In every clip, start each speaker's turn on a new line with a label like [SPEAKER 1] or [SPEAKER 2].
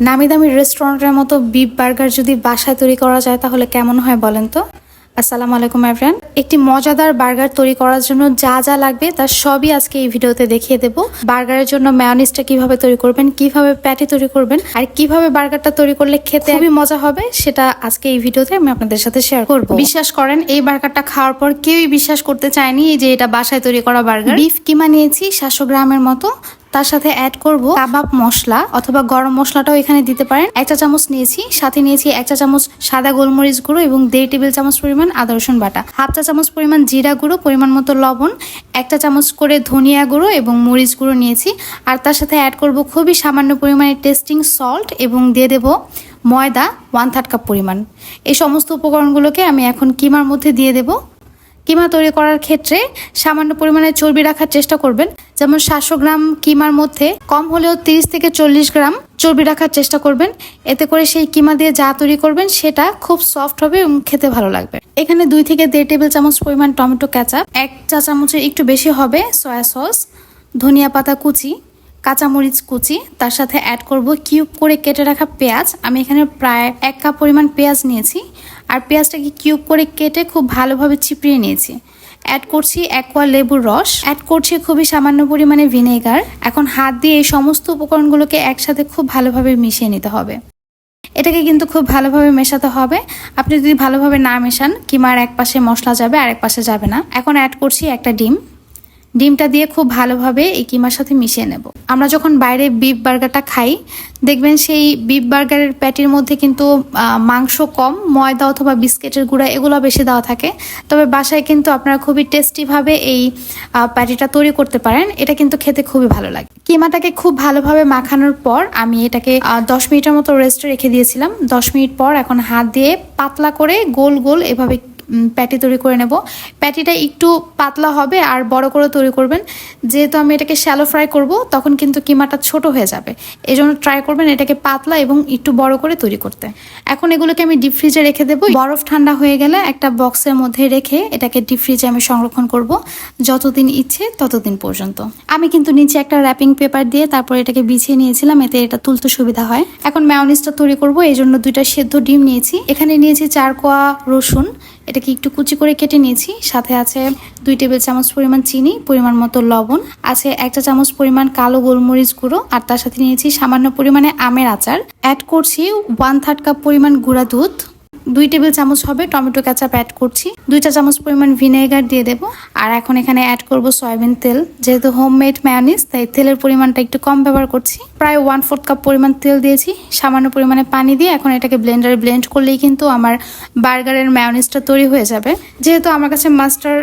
[SPEAKER 1] নামি দামি রেস্টুরেন্টের মতো বিফ বার্গার যদি বাসায় তৈরি করা যায় তাহলে কেমন হয় বলেন তো? আসসালামু আলাইকুম এভরিয়ান একটি মজাদার বার্গার তৈরি করার জন্য যা যা লাগবে তার সবই আজকে এই ভিডিওতে দেখিয়ে দেব। বার্গারের জন্য ম্যায়োনিজটা কীভাবে তৈরি করবেন কীভাবে প্যাটি তৈরি করবেন আর কীভাবে বার্গারটা তৈরি করলে খেতে খুবই মজা হবে সেটা আজকে এই ভিডিওতে আমি আপনাদের সাথে শেয়ার করব। বিশ্বাস করেন এই বার্গারটা খাওয়ার পর কেউই বিশ্বাস করতে চায়নি যে এটা বাসায় তৈরি করা বার্গার বিফ কিমা নিয়েছি সাতশো গ্রামের মতো। তার সাথে অ্যাড করব কাবাব মশলা অথবা গরম মশলাটাও এখানে দিতে পারেন। এক চা চামচ নিয়েছি, সাথে নিয়েছি এক চা চামচ সাদা গোলমরিচ গুঁড়ো এবং দেড় টেবিল চামচ পরিমাণ আদা রসুন বাটা। হাফ চা চামচ পরিমাণ জিরা গুঁড়ো, পরিমাণ মতো লবণ, এক চা চামচ করে ধনিয়া গুঁড়ো এবং মরিচ গুঁড়ো নিয়েছি। আর তার সাথে অ্যাড করব খুবই সামান্য পরিমাণে টেস্টিং সল্ট এবং দিয়ে দেব ময়দা ওয়ান থার্ড কাপ পরিমাণ। এই সমস্ত উপকরণগুলোকে আমি এখন কিমার মধ্যে দিয়ে দেবো। কিমা তৈরি করার ক্ষেত্রে সামান্য পরিমাণে চর্বি রাখার চেষ্টা করবেন। যেমন সাতশো গ্রাম কিমার মধ্যে কম হলেও তিরিশ থেকে চল্লিশ গ্রাম চর্বি রাখার চেষ্টা করবেন। এতে করে সেই কিমা দিয়ে যা তৈরি করবেন সেটা খুব সফট হবে এবং খেতে ভালো লাগবে। এখানে দুই থেকে দেড় টেবিল চামচ পরিমাণ টমেটো ক্যাচাপ এক চা চামচের একটু বেশি হবে সয়া সস, ধনিয়া পাতা কুচি, কাঁচামরিচ কুচি, তার সাথে অ্যাড করব কিউব করে কেটে রাখা পেঁয়াজ। আমি এখানে প্রায় এক কাপ পরিমাণ পেঁয়াজ নিয়েছি। আর পেঁয়াজটাকে কিউব করে কেটে খুব ভালোভাবে চিপড়িয়ে নিয়েছি। অ্যাড করছি একোয়া লেবুর রস। অ্যাড করছি খুবই সামান্য পরিমাণে ভিনেগার এখন হাত দিয়ে এই সমস্ত উপকরণগুলোকে একসাথে খুব ভালোভাবে মিশিয়ে নিতে হবে। এটাকে কিন্তু খুব ভালোভাবে মেশাতে হবে। আপনি যদি ভালোভাবে না মেশান, কিমার এক পাশে মশলা যাবে আর এক পাশে যাবে না। এখন অ্যাড করছি একটা ডিম। ডিমটা দিয়ে খুব ভালোভাবে এই কিমার সাথে মিশিয়ে নেব। আমরা যখন বাইরে বিফ বার্গারটা খাই, দেখবেন সেই বিফ বার্গারের প্যাটির মধ্যে কিন্তু মাংস কম, ময়দা অথবা বিস্কিটের গুঁড়া এগুলো বেশি দেওয়া থাকে। তবে বাসায় কিন্তু আপনারা খুবই টেস্টিভাবে এই প্যাটিটা তৈরি করতে পারেন। এটা কিন্তু খেতে খুবই ভালো লাগে। কিমাটাকে খুব ভালোভাবে মাখানোর পর আমি এটাকে দশ মিনিটের মতো রেস্টে রেখে দিয়েছিলাম। দশ মিনিট পর এখন হাত দিয়ে পাতলা করে গোল গোল এভাবে প্যাটি তৈরি করে নেব। প্যাটিটা একটু পাতলা হবে আর বড় করে তৈরি করবেন। যেহেতু আমি এটাকে শ্যালো ফ্রাই করব, তখন কিন্তু কিমাটা ছোট হয়ে যাবে। এই জন্য ট্রাই করবেন এটাকে পাতলা এবং একটু বড় করে তৈরি করতে। এখন এগুলোকে আমি ডিপ ফ্রিজে রেখে দেবো। বরফ ঠান্ডা হয়ে গেলে একটা বক্সের মধ্যে রেখে এটাকে ডিপ ফ্রিজে আমি সংরক্ষণ করব। যতদিন ইচ্ছে ততদিন পর্যন্ত। আমি কিন্তু নিচে একটা র্যাপিং পেপার দিয়ে তারপর এটাকে বিছিয়ে নিয়েছিলাম, এতে এটা তুলতে সুবিধা হয়। এখন ম্যাওনিজটা তৈরি করব এই জন্য দুইটা সেদ্ধ ডিম নিয়েছি। এখানে নিয়েছি চার কোয়া রসুন এটাকে একটু কুচি করে কেটে নিয়েছি। সাথে আছে দুই টেবিল চামচ পরিমাণ চিনি, পরিমাণ মতো লবণ। আছে একটা চামচ পরিমাণ কালো গোলমরিচ গুঁড়ো আর তার সাথে নিয়েছি সামান্য পরিমাণে আমের আচার। অ্যাড করছি ওয়ান থার্ড কাপ পরিমাণ গুঁড়া দুধ। দুই টেবিল চামচ হবে, টমেটো কেচাপ অ্যাড করছি। দুই চা চামচ পরিমাণ ভিনেগার দিয়ে দেবো। আর এখন এখানে অ্যাড করব সয়াবিন তেল। যেহেতু হোমমেড ম্যায়োনিজ তাই তেলের পরিমাণটা একটু কম ব্যবহার করছি। প্রায় ওয়ান ফোর্থ কাপ পরিমাণ তেল দিয়েছি। সামান্য পরিমাণে পানি দিয়ে এখন এটাকে ব্লেন্ডারে ব্লেন্ড করলেই কিন্তু আমার বার্গারের ম্যায়োনিজটা তৈরি হয়ে যাবে। যেহেতু আমার কাছে মাস্টার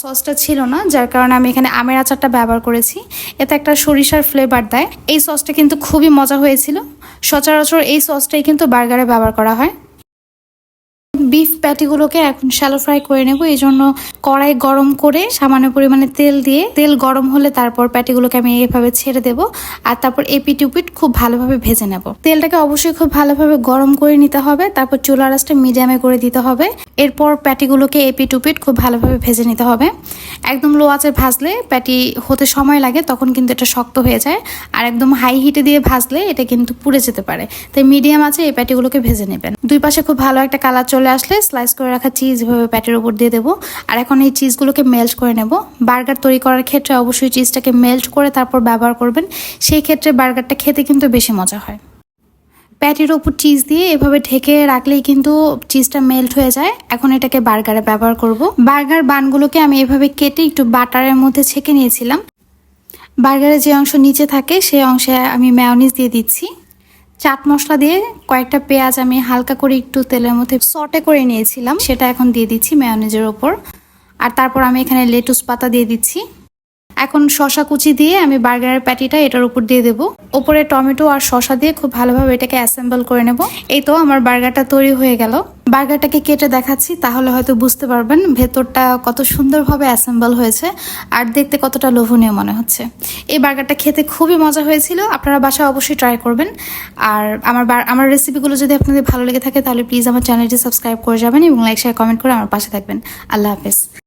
[SPEAKER 1] সসটা ছিল না, যার কারণে আমি এখানে আমের আচারটা ব্যবহার করেছি। এতে একটা সরিষার ফ্লেভার দেয়। এই সসটা কিন্তু খুবই মজা হয়েছিল। সচরাচর এই সসটাই কিন্তু বার্গারে ব্যবহার করা হয়। বিফ প্যাটিগুলোকে এখন শ্যালো ফ্রাই করে নেব। এই জন্য কড়াই গরম করে সামান্য পরিমাণে তেল দিয়ে, তেল গরম হলে তারপর প্যাটিগুলোকে আমি এভাবে ছেড়ে দেব আর তারপর এপিট উপিট খুব ভালোভাবে ভেজে নেব। তেলটাকে অবশ্যই খুব ভালোভাবে গরম করে নিতে হবে, তারপর চুলা রাসটা মিডিয়ামে করে দিতে হবে। এরপর প্যাটিগুলোকে এপিট উপিট খুব ভালোভাবে ভেজে নিতে হবে। একদম লো আঁচে ভাজলে প্যাটি হতে সময় লাগে, তখন কিন্তু এটা শক্ত হয়ে যায়। আর একদম হাই হিটে দিয়ে ভাজলে এটা কিন্তু পুড়ে যেতে পারে। তাই মিডিয়াম আছে এই প্যাটিগুলোকে ভেজে নেবেন। দুই পাশে খুব ভালো একটা কালার চলে আসলে স্লাইস করে রাখা চিজ এভাবে প্যাটের উপর দিয়ে দেবো। আর এখন এই চিজগুলোকে মেল্ট করে নেব। বার্গার তৈরি করার ক্ষেত্রে অবশ্যই চিজটাকে মেল্ট করে তারপর ব্যবহার করবেন। সেই ক্ষেত্রে বার্গারটা খেতে কিন্তু বেশি মজা হয়। প্যাটির ওপর চিজ দিয়ে এভাবে ঢেকে রাখলেই কিন্তু চিজটা মেল্ট হয়ে যায়। এখন এটাকে বার্গারে ব্যবহার করব। বার্গার বানগুলোকে আমি এভাবে কেটে একটু বাটারের মধ্যে ছেঁকে নিয়েছিলাম। বার্গারের যে অংশ নিচে থাকে সেই অংশে আমি ম্যায়োনিজ দিয়ে দিচ্ছি। চাট মশলা দিয়ে কয়েকটা পেঁয়াজ আমি হালকা করে একটু তেলের মধ্যে সটে করে নিয়েছিলাম। সেটা এখন দিয়ে দিচ্ছি ম্যানেজের ওপর। আর তারপর আমি এখানে লেটুস পাতা দিয়ে দিচ্ছি। এখন শশা কুচি দিয়ে আমি বার্গারের প্যাটিটা এটার উপর দিয়ে দেবো। ওপরে টমেটো আর শশা দিয়ে খুব ভালোভাবে এটাকে অ্যাসেম্বল করে নেব। এই তো আমার বার্গারটা তৈরি হয়ে গেল। বার্গারটাকে কেটে দেখাচ্ছি, তাহলে হয়তো বুঝতে পারবেন ভেতরটা কত সুন্দরভাবে অ্যাসেম্বল হয়েছে আর দেখতে কতটা লোভনীয় মনে হচ্ছে। এই বার্গারটা খেতে খুবই মজা হয়েছিল, আপনারা বাসায় অবশ্যই ট্রাই করবেন। আর আমার আমার রেসিপিগুলো যদি আপনাদের ভালো লেগে থাকে, তাহলে প্লিজ আমার চ্যানেলটি সাবস্ক্রাইব করে যাবেন এবং লাইক শেয়ার কমেন্ট করে আমার পাশে থাকবেন। আল্লাহ হাফেজ।